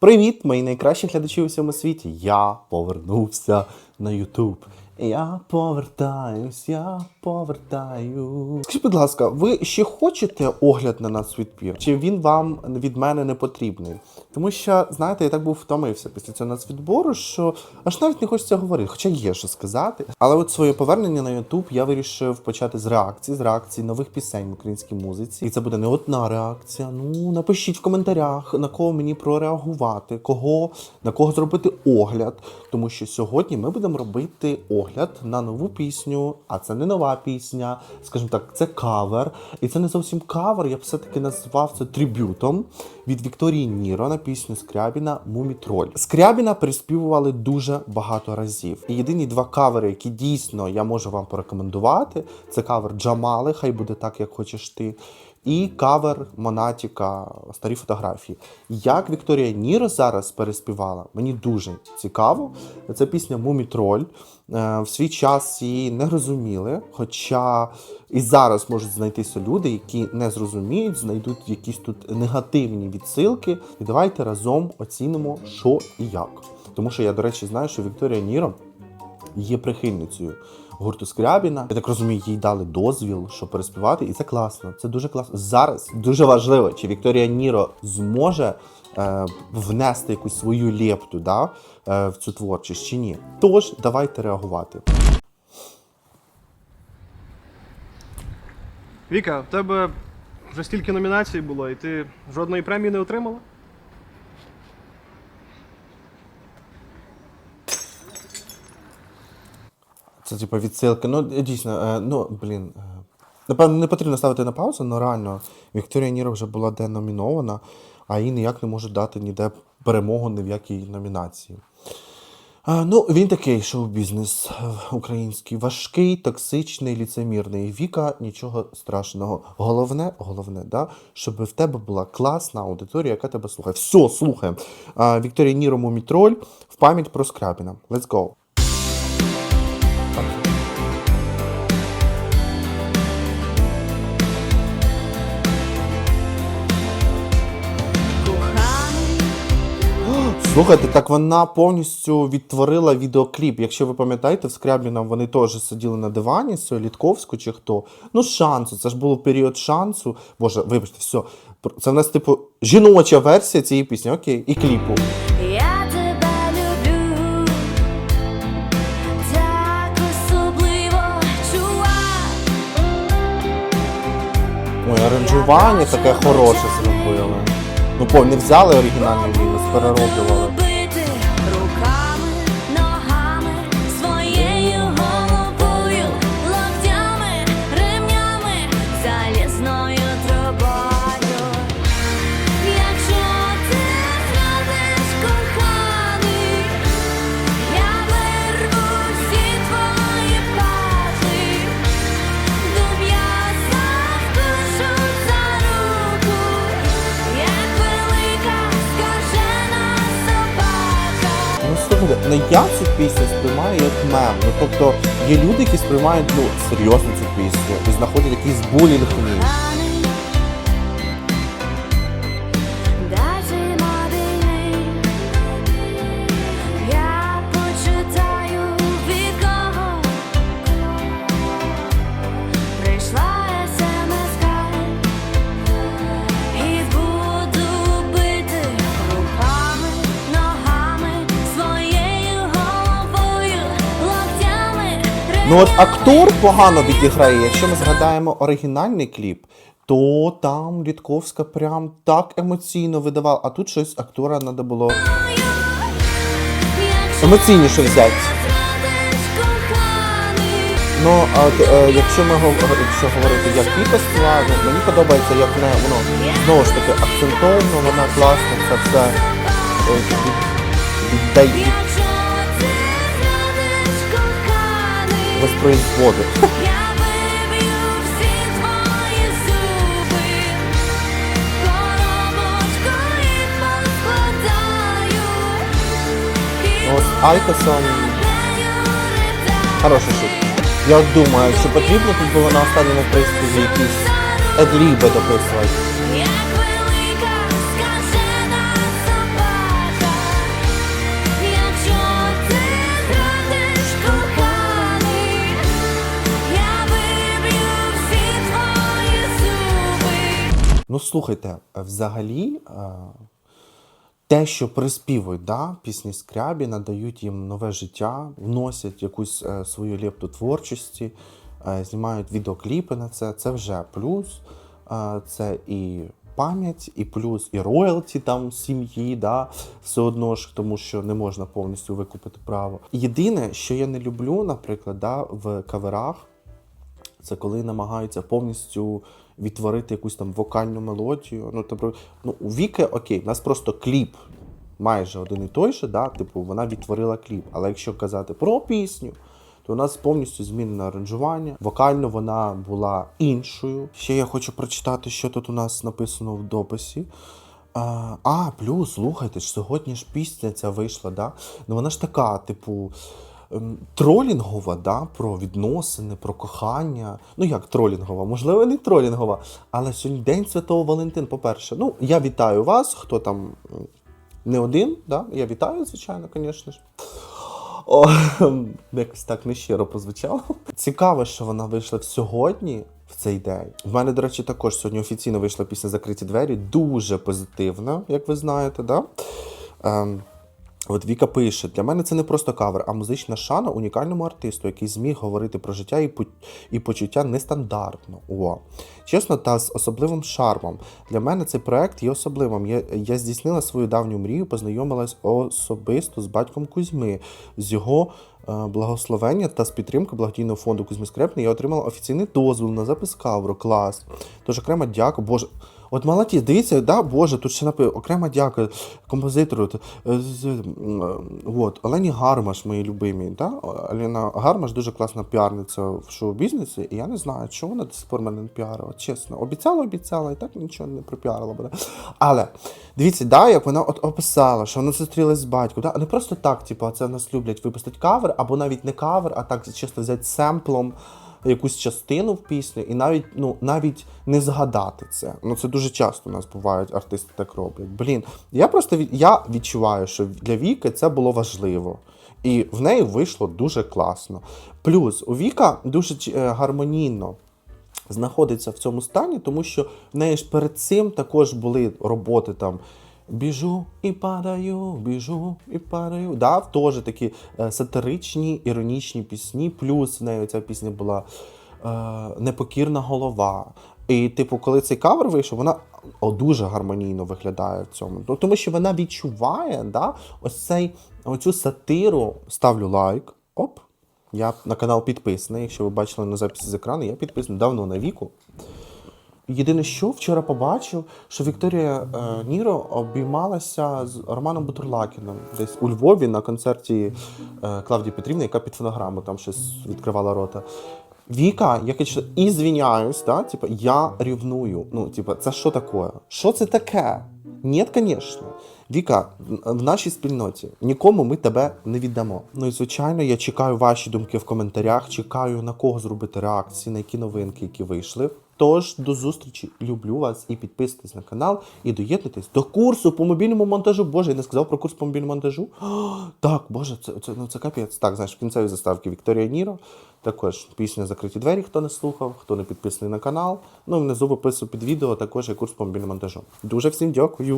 Привіт, мої найкращі глядачі у всьому світі. Я повернувся на Ютуб. Я повертаюсь, я повертаю. Скажіть, будь ласка, ви ще хочете огляд на нацвідбір? Чи він вам від мене не потрібний? Тому що, знаєте, я так був втомився після цього нацвідбору, що аж навіть не хочеться говорити, хоча є що сказати. Але от своє повернення на Ютуб я вирішив почати з реакції, з реакції нових пісень в українській музиці. І це буде не одна реакція. Ну напишіть в коментарях, на кого мені прореагувати, кого на кого зробити огляд. Тому що сьогодні ми будемо робити огляд на нову пісню, а це не нова пісня, скажімо так, це кавер. І це не зовсім кавер, я б все-таки назвав це трибютом від Вікторії Ніро на пісню Скрябіна Мумітроль. Скрябіна переспівували дуже багато разів. І єдині два кавери, які дійсно я можу вам порекомендувати, це кавер Джамали, хай буде так, як хочеш ти. І кавер Монатіка старі фотографії. Як Вікторія Ніро зараз переспівала, мені дуже цікаво. Це пісня Мумітроль. Е, В свій час її не розуміли, хоча і зараз можуть знайтися люди, які не зрозуміють, знайдуть якісь тут негативні відсилки. І давайте разом оцінимо, що і як. Тому що я, до речі, знаю, що Вікторія Ніро є прихильницею гурту Скрябіна. Я так розумію, їй дали дозвіл, щоб переспівати, і це класно. Це дуже класно. Зараз дуже важливо, чи Вікторія Ніро зможе е, внести якусь свою лепту да, е, в цю творчість чи ні. Тож давайте реагувати. Віка, в тебе вже стільки номінацій було, і ти жодної премії не отримала? Це типу відсилки. Ну, дійсно, е, ну, блін. е, Напевно, не потрібно ставити на паузу, але реально Вікторія Ніро вже була деномінована, а їй ніяк не можуть дати ніде перемогу ні в якій номінації. Ну, він такий шоу-бізнес е, український, важкий, токсичний, ліцемірний. Віка нічого страшного. Головне, головне, да, щоб в тебе була класна аудиторія, яка тебе слухає. Все, слухаємо. Вікторія Ніро Мумітроль в пам'ять про Скрапіна. Let's go. Слухайте, так вона повністю відтворила відеокліп. Якщо ви пам'ятаєте, в Скрябліна вони теж сиділи на дивані цією Літковську чи хто. Ну, шансу. Це ж був період шансу. Боже, вибачте, все. Це в нас, типу, жіноча версія цієї пісні, окей, і кліпу. я тебе люблю, так особливо чувак. Ой, аранжування таке хороше зробили. Ну, пов, не взяли оригінальний перероблювали. Ну я цю пісню сприймаю як мем. Ну, тобто, є люди, які сприймають ну, серйозно цю пісню і знаходять якийсь булінг в ній. Ну от актор погано відіграє. Якщо ми згадаємо оригінальний кліп, то там Літковська прям так емоційно видавала, а тут щось актора треба було емоційніше взяти. Ну, а е, якщо ми якщо говорити як пікоства, ну, мені подобається, як не воно знову ж таки акцентовано, вона класно це все е, віддає воспроизводить. Я виб'ю всі твої зуби, коробочку поскладаю. Ось нею хороший шут. Я думаю, чи потрібно тут було на останньому приспіві якісь едліби дописувати. Слухайте, взагалі, е, те, що приспівують, да, пісні скрябі, надають їм нове життя, вносять якусь е, свою лепту творчості, е, знімають відеокліпи на це. Це вже плюс. Це і пам'ять, і плюс і роялті там сім'ї, да, все одно ж, тому що не можна повністю викупити право. Єдине, що я не люблю, наприклад, да, в каверах, це коли намагаються повністю відтворити якусь там вокальну мелодію. Ну, тобто, ну, у Віки, окей, у нас просто кліп майже один і той же, да? типу, вона відтворила кліп. Але якщо казати про пісню, то у нас повністю змінене аранжування. Вокально вона була іншою. Ще я хочу прочитати, що тут у нас написано в дописі. А, плюс, слухайте ж, сьогодні ж пісня ця вийшла, да? Ну вона ж така, типу, тролінгова, да? про відносини, про кохання. Ну як тролінгова? Можливо, не тролінгова. Але сьогодні День Святого Валентин, по-перше. Ну, я вітаю вас, хто там не один, да? я вітаю, звичайно, звісно ж. О, якось так нещиро прозвучало. Цікаво, що вона вийшла сьогодні, в цей день. В мене, до речі, також сьогодні офіційно вийшла пісня Закриті двері. Дуже позитивна, як ви знаєте, да? Ем, От Віка пише: для мене це не просто кавер, а музична шана унікальному артисту, який зміг говорити про життя і, почуття нестандартно. О. Чесно, та з особливим шармом. Для мене цей проект є особливим. Я, я здійснила свою давню мрію, познайомилась особисто з батьком Кузьми, з його е, благословення та з підтримки благодійного фонду Кузьми Скрепний я отримала офіційний дозвіл на запис кавру. Клас. Тож окремо дякую. Боже. От молодець, дивіться, да, Боже, тут ще написано окрема дяка композитору. е, е, От, Олені Гармаш, мої любимі. Да? Олена Гармаш дуже класна піарниця в шоу-бізнесі, і я не знаю, чого вона до сих пор мене не піарила. Чесно, обіцяла, обіцяла, і так нічого не пропіарила буде. Але дивіться, да, як вона от описала, що вона зустрілась з батьком. Да? Не просто так, типу, це нас люблять випустити кавер, або навіть не кавер, а так чисто взяти семплом якусь частину в пісню і навіть ну навіть не згадати це. Ну це дуже часто у нас бувають артисти так роблять. Блін, я просто я відчуваю, що для Віки це було важливо. І в неї вийшло дуже класно. Плюс у Віка дуже е, гармонійно знаходиться в цьому стані, тому що в неї ж перед цим також були роботи там. Біжу і падаю, біжу і падаю. Да, теж такі е, сатиричні, іронічні пісні. Плюс в неї ця пісня була е, Непокірна голова. І, типу, коли цей кавер вийшов, вона о, дуже гармонійно виглядає в цьому. Ну, тому що вона відчуває да, ось цей, оцю сатиру. Ставлю лайк. Оп. Я на канал підписаний. Якщо ви бачили на записі з екрану, я підписаний давно на віку. Єдине, що вчора побачив, що Вікторія е, Ніро обіймалася з Романом Бутурлакіном десь у Львові на концерті е, Клавдії Петрівни, яка під фонограму там щось відкривала рота. Віка, я кажу, і звіняюсь, да? типа, я рівную. Ну, типа, це що таке? Що це таке? Ні, звісно. Віка, в нашій спільноті нікому ми тебе не віддамо. Ну і звичайно, я чекаю ваші думки в коментарях, чекаю на кого зробити реакції, на які новинки, які вийшли. Тож до зустрічі, люблю вас і підписуйтесь на канал і доєднуйтесь до курсу по мобільному монтажу. Боже, я не сказав про курс по мобільному монтажу. О, так, боже, це, це, ну, це капець. Так, знаєш, в кінцевій заставці Вікторія Ніро. Також пісня Закриті двері, хто не слухав, хто не підписаний на канал. Ну і внизу в опису під відео також є курс по мобільному монтажу. Дуже всім дякую.